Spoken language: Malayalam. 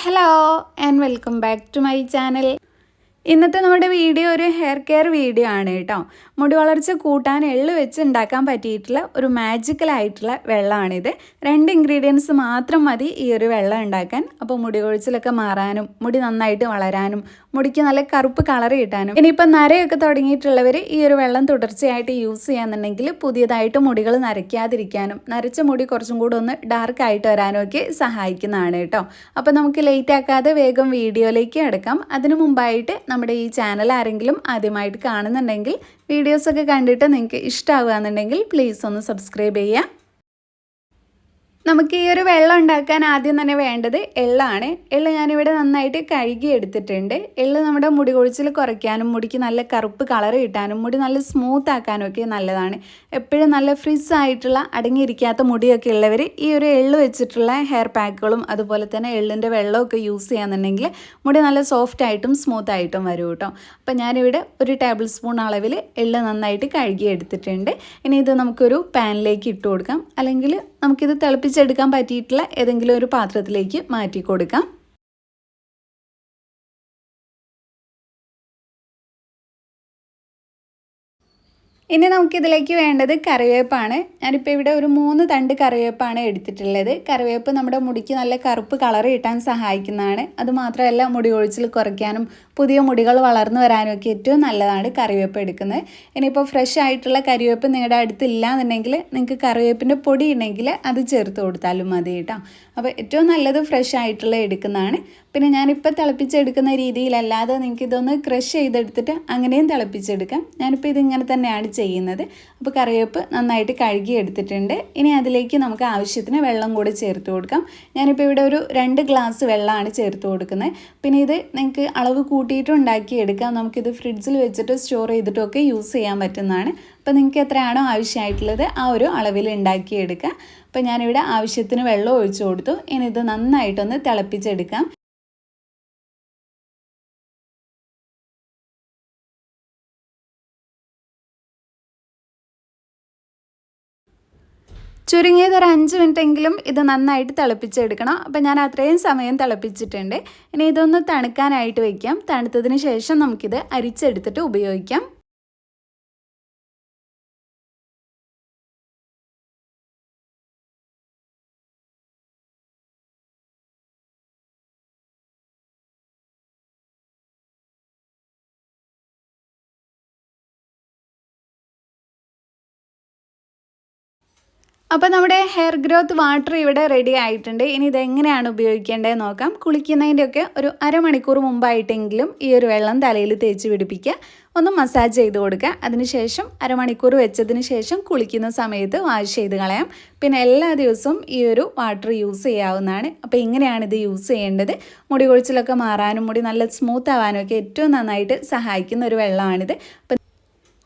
Hello and welcome back to my channel ഇന്നത്തെ നമ്മുടെ വീഡിയോ ഒരു ഹെയർ കെയർ വീഡിയോ ആണ് കേട്ടോ. മുടി വളർച്ച കൂട്ടാൻ എള്ള് വെച്ച് ഉണ്ടാക്കാൻ പറ്റിയിട്ടുള്ള ഒരു മാജിക്കൽ ആയിട്ടുള്ള വെള്ളമാണിത് രണ്ട് ഇൻഗ്രീഡിയൻസ് മാത്രം മതി ഈ ഒരു വെള്ളം ഉണ്ടാക്കാൻ അപ്പോൾ മുടി കൊഴിച്ചിലൊക്കെ മാറാനും മുടി നന്നായിട്ട് വളരാനും മുടിക്ക് നല്ല കറുപ്പ് കളർ കിട്ടാനും. ഇനിയിപ്പോൾ നരയൊക്കെ തുടങ്ങിയിട്ടുള്ളവർ ഈ ഒരു വെള്ളം തുടർച്ചയായിട്ട് യൂസ് ചെയ്യാന്നുണ്ടെങ്കിൽ പുതിയതായിട്ട് മുടികൾ നരയ്ക്കാതിരിക്കാനും നരച്ച മുടി കുറച്ചും കൂടെ ഒന്ന് ഡാർക്ക് ആയിട്ട് വരാനും ഒക്കെ സഹായിക്കുന്നതാണ് കേട്ടോ. അപ്പോൾ നമുക്ക് ലേറ്റ് ആക്കാതെ വേഗം വീഡിയോയിലേക്ക് എടുക്കാം അതിനു മുമ്പായിട്ട് നമ്മുടെ ഈ ചാനൽ ആരെങ്കിലും ആദ്യമായിട്ട് കാണുന്നുണ്ടെങ്കിൽ വീഡിയോസൊക്കെ കണ്ടിട്ട് നിങ്ങൾക്ക് ഇഷ്ടമാകുകയെന്നുണ്ടെങ്കിൽ പ്ലീസ് ഒന്ന് സബ്സ്ക്രൈബ് ചെയ്യുക. നമുക്ക് ഈ ഒരു വെള്ളം ഉണ്ടാക്കാൻ ആദ്യം തന്നെ വേണ്ടത് എള്ളാണ്. എള്ള് ഞാനിവിടെ നന്നായിട്ട് കഴുകി എടുത്തിട്ടുണ്ട് എള്ള് നമ്മുടെ മുടി കൊഴിച്ചിൽ കുറയ്ക്കാനും മുടിക്ക് നല്ല കറുപ്പ് കളർ കിട്ടാനും മുടി നല്ല സ്മൂത്ത് ആക്കാനും ഒക്കെ നല്ലതാണ്. എപ്പോഴും നല്ല ഫ്രിസ് ആയിട്ടുള്ള അടങ്ങിയിരിക്കാത്ത മുടിയൊക്കെ ഉള്ളവർ ഈ ഒരു എള്ള് വെച്ചിട്ടുള്ള ഹെയർ പാക്കുകളും അതുപോലെ തന്നെ എള്ളിന്റെ വെള്ളമൊക്കെ യൂസ് ചെയ്യാന്നുണ്ടെങ്കിൽ മുടി നല്ല സോഫ്റ്റ് ആയിട്ടും സ്മൂത്ത് ആയിട്ടും വരും കേട്ടോ. അപ്പം ഞാനിവിടെ ഒരു ടേബിൾ സ്പൂൺ അളവിൽ എള്ള് നന്നായിട്ട് കഴുകി എടുത്തിട്ടുണ്ട് ഇനി ഇത് നമുക്കൊരു പാനിലേക്ക് ഇട്ട് കൊടുക്കാം. അല്ലെങ്കിൽ നമുക്കിത് തിളപ്പിച്ചെടുക്കാൻ പറ്റിയിട്ടുള്ള ഏതെങ്കിലും ഒരു പാത്രത്തിലേക്ക് മാറ്റി കൊടുക്കാം. ഇനി നമുക്കിതിലേക്ക് വേണ്ടത് കറിവേപ്പാണ്. ഞാനിപ്പോൾ ഇവിടെ ഒരു മൂന്ന് തണ്ട് കറിവേപ്പാണ് എടുത്തിട്ടുള്ളത്. കറിവേപ്പ് നമ്മുടെ മുടിക്ക് നല്ല കറുപ്പ് കളർ കിട്ടാൻ സഹായിക്കുന്നതാണ്. അതുമാത്രമല്ല മുടി ഒഴിച്ചിൽ കുറയ്ക്കാനും പുതിയ മുടികൾ വളർന്നു വരാനും ഒക്കെ ഏറ്റവും നല്ലതാണ് കറിവേപ്പ് എടുക്കുന്നത്. ഇനിയിപ്പോൾ ഫ്രഷ് ആയിട്ടുള്ള കറിവേപ്പ് നിങ്ങളുടെ അടുത്തില്ല എന്നുണ്ടെങ്കിൽ നിങ്ങൾക്ക് കറിവേപ്പിന്റെ പൊടി ഉണ്ടെങ്കിൽ അത് ചേർത്ത് കൊടുത്താലും മതി കേട്ടോ. അപ്പോൾ ഏറ്റവും നല്ലത് ഫ്രഷ് ആയിട്ടുള്ള എടുക്കുന്നതാണ്. പിന്നെ ഞാനിപ്പോൾ തിളപ്പിച്ചെടുക്കുന്ന രീതിയിലല്ലാതെ നിങ്ങൾക്ക് ഇതൊന്ന് ക്രഷ് ചെയ്തെടുത്തിട്ട് അങ്ങനെയും തിളപ്പിച്ചെടുക്കാം. ഞാനിപ്പോൾ ഇതിങ്ങനെ തന്നെയാണ് ചെയ്യുന്നത്. അപ്പോൾ കറിവേപ്പ് നന്നായിട്ട് കഴുകി എടുത്തിട്ടുണ്ട്. ഇനി അതിലേക്ക് നമുക്ക് ആവശ്യത്തിന് വെള്ളം കൂടി ചേർത്ത് കൊടുക്കാം. ഞാനിപ്പോൾ ഇവിടെ ഒരു രണ്ട് ഗ്ലാസ് വെള്ളമാണ് ചേർത്ത് കൊടുക്കുന്നത്. പിന്നെ ഇത് നിങ്ങൾക്ക് അളവ് കൂട്ടിയിട്ട് ഉണ്ടാക്കിയെടുക്കാം നമുക്കിത് ഫ്രിഡ്ജിൽ വെച്ചിട്ട് സ്റ്റോർ ചെയ്തിട്ടൊക്കെ യൂസ് ചെയ്യാൻ പറ്റുന്നതാണ്. അപ്പോൾ നിങ്ങൾക്ക് എത്രയാണോ ആവശ്യമായിട്ടുള്ളത് ആ ഒരു അളവിൽ ഉണ്ടാക്കിയെടുക്കുക അപ്പോൾ ഞാനിവിടെ ആവശ്യത്തിന് വെള്ളം ഒഴിച്ചു കൊടുത്തു. ഇനി ഇത് നന്നായിട്ടൊന്ന് തിളപ്പിച്ചെടുക്കാം. ചുരുങ്ങിയത് ഒരു അഞ്ച് മിനിറ്റ് എങ്കിലും ഇത് നന്നായിട്ട് തിളപ്പിച്ചെടുക്കണം. അപ്പോൾ ഞാൻ അത്രയും സമയം തിളപ്പിച്ചിട്ടുണ്ട്. ഇനി ഇതൊന്ന് തണുക്കാനായിട്ട് വയ്ക്കാം തണുത്തതിന് ശേഷം നമുക്കിത് അരിച്ചെടുത്തിട്ട് ഉപയോഗിക്കാം. അപ്പോൾ നമ്മുടെ ഹെയർ ഗ്രോത്ത് വാട്ടർ ഇവിടെ റെഡി ആയിട്ടുണ്ട്. ഇനി ഇതെങ്ങനെയാണ് ഉപയോഗിക്കേണ്ടത് നോക്കാം. കുളിക്കുന്നതിന്റെയൊക്കെ ഒരു അരമണിക്കൂർ മുമ്പായിട്ടെങ്കിലും ഈ ഒരു വെള്ളം തലയിൽ തേച്ച് പിടിപ്പിക്കുക. ഒന്ന് മസാജ് ചെയ്ത് കൊടുക്കുക. അതിനുശേഷം അരമണിക്കൂർ വെച്ചതിന് ശേഷം കുളിക്കുന്ന സമയത്ത് വാഷ് ചെയ്ത് കളയാം. പിന്നെ എല്ലാ ദിവസവും ഈ ഒരു വാട്ടർ യൂസ് ചെയ്യാവുന്നതാണ്. അപ്പോൾ ഇങ്ങനെയാണ് ഇത് യൂസ് ചെയ്യേണ്ടത്. മുടി കൊഴിച്ചിലൊക്കെ മാറാനും മുടി നല്ല സ്മൂത്ത് ആവാനും ഒക്കെ ഏറ്റവും നന്നായിട്ട് സഹായിക്കുന്ന ഒരു വെള്ളമാണിത്.